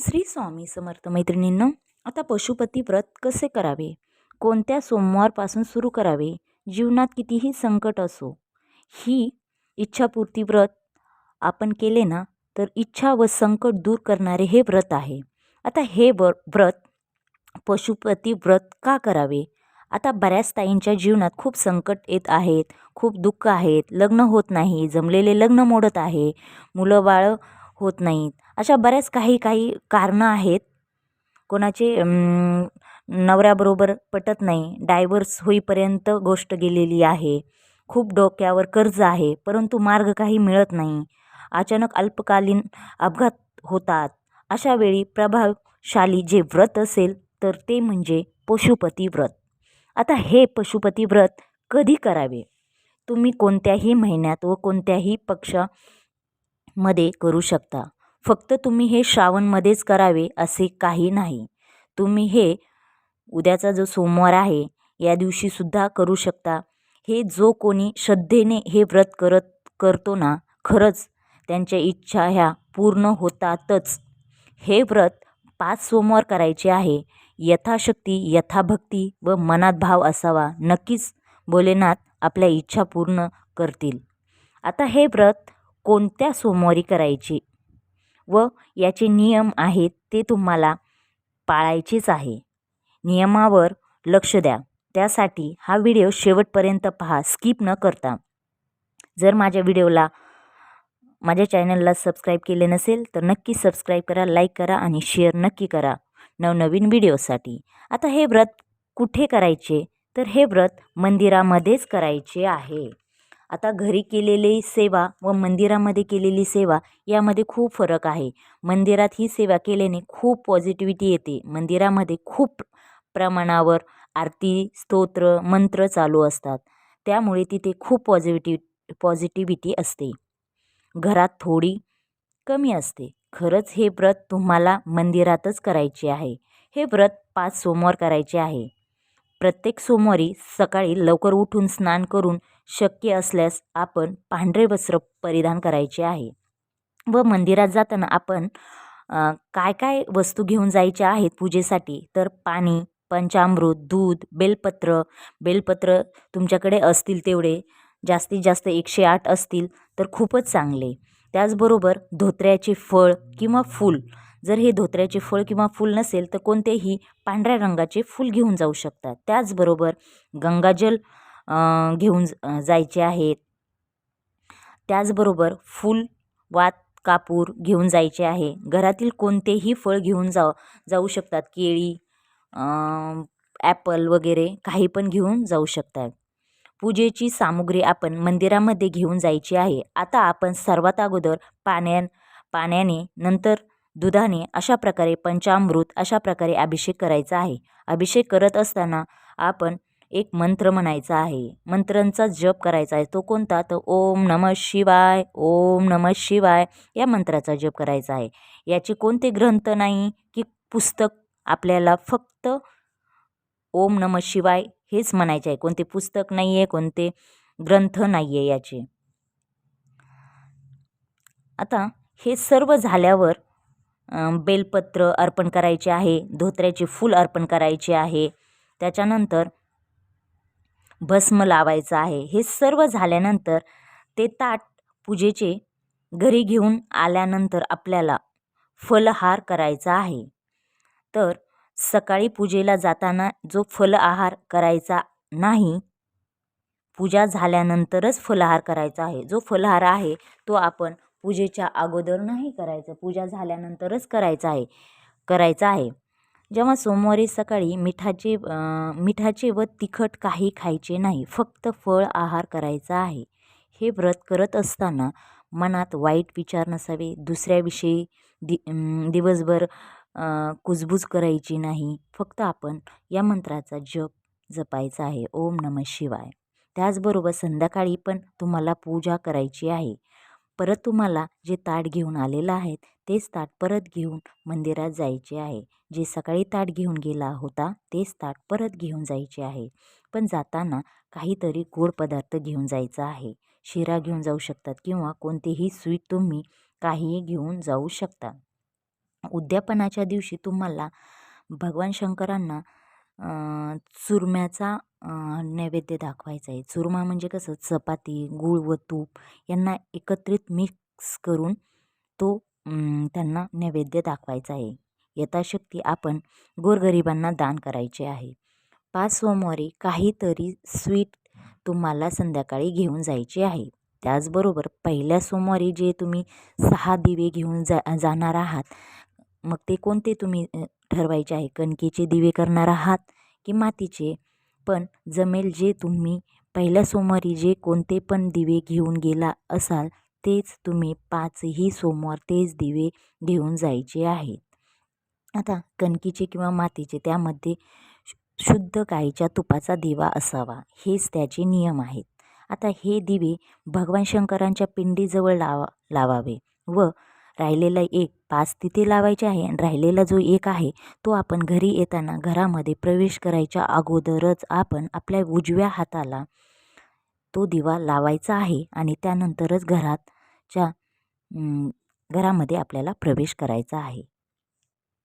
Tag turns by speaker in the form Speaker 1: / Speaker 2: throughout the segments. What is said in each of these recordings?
Speaker 1: श्री स्वामी समर्थ मैत्रिणींनो आता पशुपती व्रत कसे करावे? कोणत्या सोमवारपासून सुरू करावे? जीवनात कितीही संकट असो ही इच्छापूर्ती व्रत आपण केले ना तर इच्छा व संकट दूर करणारे हे व्रत आहे. आता हे व व्रत पशुपती व्रत का करावे? आता बऱ्याच ताईंच्या जीवनात खूप संकट येत आहेत खूप दुःख आहेत लग्न होत नाही जमलेले लग्न मोडत आहे मुलं बाळं होत नाहीत. अशा बऱ्याच काही काही कारणं आहेत. कोणाचे नवऱ्याबरोबर पटत नाही. डायव्हर्स होईपर्यंत गोष्ट गेलेली आहे. खूप डोक्यावर कर्ज आहे परंतु मार्ग काही मिळत नाही. अचानक अल्पकालीन अपघात होतात. अशा वेळी प्रभावशाली जे व्रत असेल तर ते म्हणजे पशुपती व्रत. आता हे पशुपती व्रत कधी करावे? तुम्ही कोणत्याही महिन्यात व कोणत्याही पक्षामध्ये करू शकता. फक्त तुम्ही हे श्रावणमध्येच करावे असे काही नाही. तुम्ही हे उद्याचा जो सोमवार आहे या दिवशीसुद्धा करू शकता. हे जो कोणी श्रद्धेने हे व्रत करत करतो ना खरंच त्यांच्या इच्छा ह्या पूर्ण होतातच. हे व्रत पाच सोमवार करायचे आहे. यथाशक्ती यथाभक्ती व मनात भाव असावा. नक्कीच भोलेनाथ आपल्या इच्छा पूर्ण करतील. आता हे व्रत कोणत्या सोमवारी करायचे? व याचे नियम आहेत ते तुम्हाला पाळायचेच आहे. नियमावर लक्ष द्या. त्यासाठी हा व्हिडिओ शेवटपर्यंत पहा. स्किप न करता. जर माझ्या व्हिडिओला माझ्या चॅनलला सबस्क्राईब केले नसेल तर नक्की सबस्क्राईब करा लाईक करा आणि शेअर नक्की करा नवनवीन व्हिडिओसाठी. आता हे व्रत कुठे करायचे? तर हे व्रत मंदिरामध्येच करायचे आहे. आता घरी केलेली सेवा व मंदिरामध्ये केलेली सेवा यामध्ये खूप फरक आहे. मंदिरात ही सेवा केल्याने खूप पॉझिटिव्हिटी येते. मंदिरामध्ये खूप प्रमाणावर आरती स्तोत्र मंत्र चालू असतात. त्यामुळे तिथे खूप पॉझिटिव्ह पॉझिटिव्हिटी असते. घरात थोडी कमी असते. खरंच हे व्रत तुम्हाला मंदिरातच करायचे आहे. हे व्रत पाच सोमवार करायचे आहे. प्रत्येक सोमवारी सकाळी लवकर उठून स्नान करून शक्य असल्यास आपण पांढरे वस्त्र परिधान करायचे आहे. व मंदिरात जाताना आपण काय काय वस्तू घेऊन जायच्या आहेत पूजेसाठी? तर पाणी पंचामृत दूध बेलपत्र. बेलपत्र तुमच्याकडे असतील तेवढे. जास्तीत जास्त एकशे आठ असतील तर खूपच चांगले. त्याचबरोबर धोत्र्याचे फळ किंवा फूल. जर हे धोत्र्याचे फळ किंवा फूल नसेल तर कोणतेही पांढऱ्या रंगाचे फूल घेऊन जाऊ शकतात. त्याचबरोबर गंगाजल घेऊन जायचे आहेत. त्याचबरोबर फूल वात कापूर घेऊन जायचे आहे. घरातील कोणतेही फळ घेऊन जाऊ जाऊ शकतात. केळी ॲपल वगैरे काही पण घेऊन जाऊ शकतात. पूजेची सामुग्री आपण मंदिरामध्ये घेऊन जायची आहे. आता आपण सर्वात अगोदर पाण्या पाण्याने नंतर दुधाने अशा प्रकारे पंचामृत अशा प्रकारे अभिषेक करायचा आहे. अभिषेक करत असताना आपण एक मंत्र म्हणायचा आहे. मंत्रांचा जप करायचा आहे. तो कोणता? तर ओम नम शिवाय ओम नम शिवाय या मंत्राचा जप करायचा आहे. याचे कोणते ग्रंथ नाही की पुस्तक आपल्याला फक्त ओम नम शिवाय हेच म्हणायचे आहे. कोणते पुस्तक नाही आहे कोणते ग्रंथ नाही आहे याचे. आता हे सर्व झाल्यावर बेलपत्र अर्पण करायचे आहे. धोत्र्याचे फूल अर्पण करायचे आहे. त्याच्यानंतर भस्म लावायचं आहे. हे सर्व झाल्यानंतर ते ताट पूजेचे घरी घेऊन आल्यानंतर आपल्याला फलहार करायचा आहे. तर सकाळी पूजेला जाताना जो फल आहार करायचा नाही पूजा झाल्यानंतरच फलाहार करायचा आहे. जो फलाहार आहे तो आपण पूजेच्या अगोदर नाही करायचं. पूजा झाल्यानंतरच करायचा आहे करायचा आहे. जेव्हा सोमवारी सकाळी मिठाचे मिठाचे व तिखट काही खायचे नाही फक्त फळ आहार करायचा आहे हे व्रत करत असताना मनात वाईट विचार नसावे. दुसऱ्याविषयी दि दिवसभर कुजबूज करायची नाही. फक्त आपण या मंत्राचा जप जपायचा आहे. ओम नम शिवाय. त्याचबरोबर संध्याकाळी पण तुम्हाला पूजा करायची आहे. परत तुम्हाला जे ताट घेऊन आलेलं आहेत तेच ताट परत घेऊन मंदिरात जायचे आहे. जे सकाळी ताट घेऊन गेला होता तेच ताट परत घेऊन जायचे आहे. पण जाताना काहीतरी गोड पदार्थ घेऊन जायचा आहे. शिरा घेऊन जाऊ शकतात किंवा कोणतेही स्वीट तुम्ही काहीही घेऊन जाऊ शकता. उद्यापनाच्या दिवशी तुम्हाला भगवान शंकरांना चुरम्याचा नैवेद्य दाखवायचा आहे. चुरमा म्हणजे कसं? चपाती गूळ व तूप यांना एकत्रित मिक्स करून तो त्यांना नैवेद्य दाखवायचा आहे. यथाशक्ती आपण गोरगरिबांना दान करायचे आहे. पाच सोमवारी काहीतरी स्वीट तुम्हाला संध्याकाळी घेऊन जायचे आहे. त्याचबरोबर पहिल्या सोमवारी जे तुम्ही सहा दिवे घेऊन जा जाणार आहात मग ते कोणते तुम्ही ठरवायचे आहे? कणकेचे दिवे करणार आहात की मातीचे? पण जमेल जे तुम्ही पहिल्या सोमवारी जे कोणते पण दिवे घेऊन गेला असाल तेच तुम्ही पाचही सोमवार तेच दिवे घेऊन जायचे आहेत. आता कणकीचे किंवा मातीचे त्यामध्ये शुद्ध गाईच्या तुपाचा दिवा असावा हेच त्याचे नियम आहेत. आता हे दिवे भगवान शंकरांच्या पिंडीजवळ लावा लावावे व राहिलेला एक पाच तिथे लावायचे आहे आणि राहिलेला जो एक आहे तो आपण घरी येताना घरामध्ये प्रवेश करायच्या अगोदरच आपण आपल्या उजव्या हाताला तो दिवा लावायचा आहे आणि त्यानंतरच घरातच्या घरामध्ये आपल्याला प्रवेश करायचा आहे.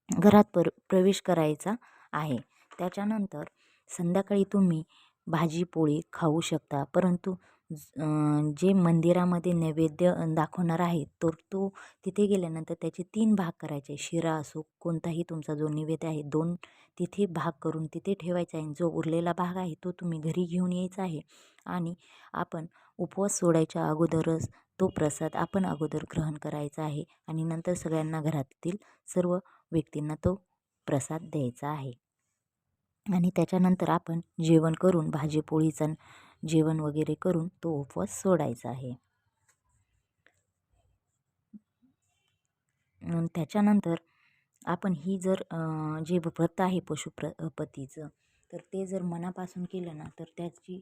Speaker 1: घरात पर प्रवेश करायचा आहे. त्याच्यानंतर संध्याकाळी तुम्ही भाजी पोळी खाऊ शकता परंतु जे मंदिरामध्ये नैवेद्य दाखवणार आहे तर तो तिथे गेल्यानंतर त्याचे तीन भाग करायचे शिरा असो कोणताही तुमचा जो नैवेद्य आहे दोन तिथे भाग करून तिथे ठेवायचा आहे. जो उरलेला भाग आहे तो तुम्ही घरी घेऊन यायचा आहे. आणि आपण उपवास सोडायच्या अगोदरच तो प्रसाद आपण अगोदर ग्रहण करायचा आहे. आणि नंतर सगळ्यांना घरातील सर्व व्यक्तींना तो प्रसाद द्यायचा आहे. आणि त्याच्यानंतर आपण जेवण करून भाजीपोळीचा जेवण वगैरे करून तो उपवास सोडायचा आहे. त्याच्यानंतर आपण ही जर जे व्रत आहे पशुप्र पतीचं तर ते जर मनापासून केलं ना तर त्याची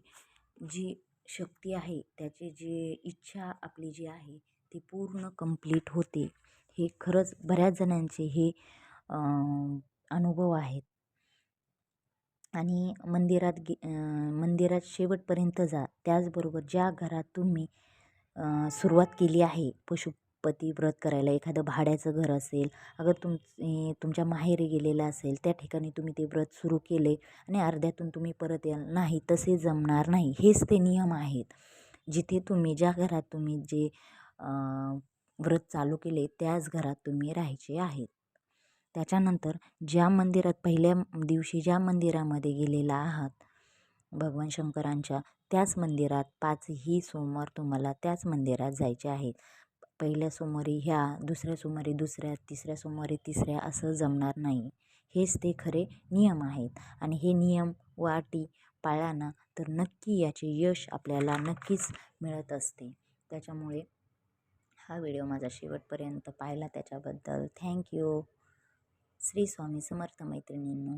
Speaker 1: जी शक्ती आहे त्याची जी इच्छा आपली जी आहे ती पूर्ण कंप्लीट होते. हे खरंच बऱ्याच जणांचे हे अनुभव आहेत. आणि मंदिरात गे मंदिरात शेवटपर्यंत जा. त्याचबरोबर ज्या घरात तुम्ही सुरुवात केली आहे पशुपती व्रत करायला एखादं भाड्याचं घर असेल अगर तुम तुमच्या माहेरी गेलेलं असेल त्या ठिकाणी तुम्ही ते व्रत सुरू केले आणि अर्ध्यातून तुम्ही परत याल. नाही तसे जमणार नाही. हेच ते नियम आहेत. जिथे तुम्ही ज्या घरात तुम्ही जे व्रत चालू केले त्याच घरात तुम्ही राहायचे आहेत. त्याच्यानंतर ज्या मंदिरात पहिल्या दिवशी ज्या मंदिरामध्ये गेलेला आहात भगवान शंकरांच्या त्याच मंदिरात पाचही सोमवार तुम्हाला त्याच मंदिरात जायचे आहेत. पहिल्या सोमवारी ह्या दुसऱ्या सोमवारी दुसऱ्या तिसऱ्या सोमवारी तिसऱ्या असं जमणार नाही. हेच ते खरे नियम आहेत. आणि हे नियम व अटी पाळला तर नक्की याचे यश आपल्याला नक्कीच मिळत असते. त्याच्यामुळे हा व्हिडिओ माझा शेवटपर्यंत पाहिला. त्याच्याबद्दल थँक्यू श्री स्वामी समर्थ मैत्रिणींनो.